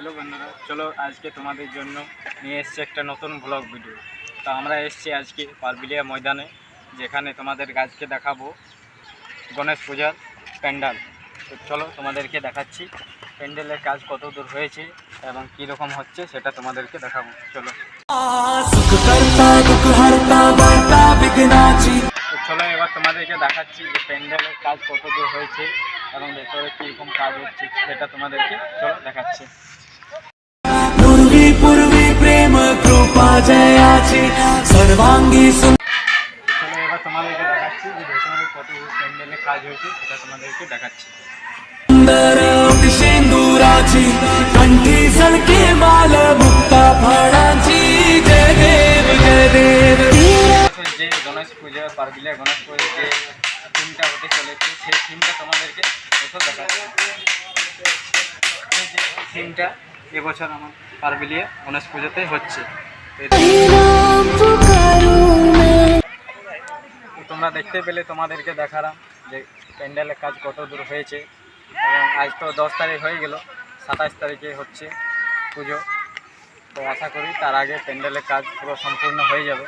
Hello বন্ধুরা, চলো আজকে তোমাদের জন্য নিয়ে এসছি একটা নতুন ব্লগ ভিডিও তা আমরা এসছি আজকে পারবিলিয়া ময়দানে, যেখানে তোমাদের গাছকে দেখাবো গণেশ পূজার প্যান্ডেল। তো চলো তোমাদেরকে দেখাচ্ছি প্যান্ডেলের কাজ কত দূর হয়েছে এবং কীরকম হচ্ছে সেটা তোমাদেরকে দেখাবো। চলো। চলো এবার তোমাদেরকে দেখাচ্ছি যে প্যান্ডেলের কাজ কত দূর হয়েছে এবং ভেতরে কীরকম কাজ হচ্ছে সেটা তোমাদেরকে চলো দেখাচ্ছি। कृपा जयाची सर्वांगी চলো এবার তোমাদেরকে দেখাচ্ছি যে ভেতরে কত প্যান্ডেলের কাজ হয়েছে সেটা তোমাদেরকে দেখাচ্ছি सुंदर शेंदुराची कंठी सलके माल मुक्ता फळाची जय देव जय देव এবছর যে গণেশ পূজা পারবিলে গণেশ পূজার যে থিমটা হতে চলেছে সেই থিমটা তোমাদেরকে এসব দেখাচ্ছি এই যে থিমটা এবছর আমার পারবিলিয়া গণেশ পুজোতে হচ্ছে তো এটা- তো তোমরা দেখতে পেলে তোমাদেরকে দেখালাম যে প্যান্ডেলের কাজ কত দূর হয়েছে। এবং আজ তো দশ তারিখ হয়ে গেল সাতাশ তারিখে হচ্ছে পুজো। তো আশা করি তার আগে প্যান্ডেলের কাজ পুরো সম্পূর্ণ হয়ে যাবে।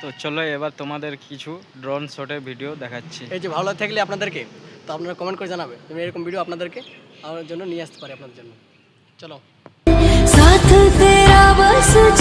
তো চলো এবার তোমাদের কিছু ড্রোন শটের ভিডিও দেখাচ্ছি। এই যে ভালো থাকলে আপনাদেরকে তো আপনারা কমেন্ট করে জানাবে তুমি এরকম ভিডিও আপনাদেরকে আমার জন্য নিয়ে আসতে পারি আপনাদের জন্য। চলো। bersujud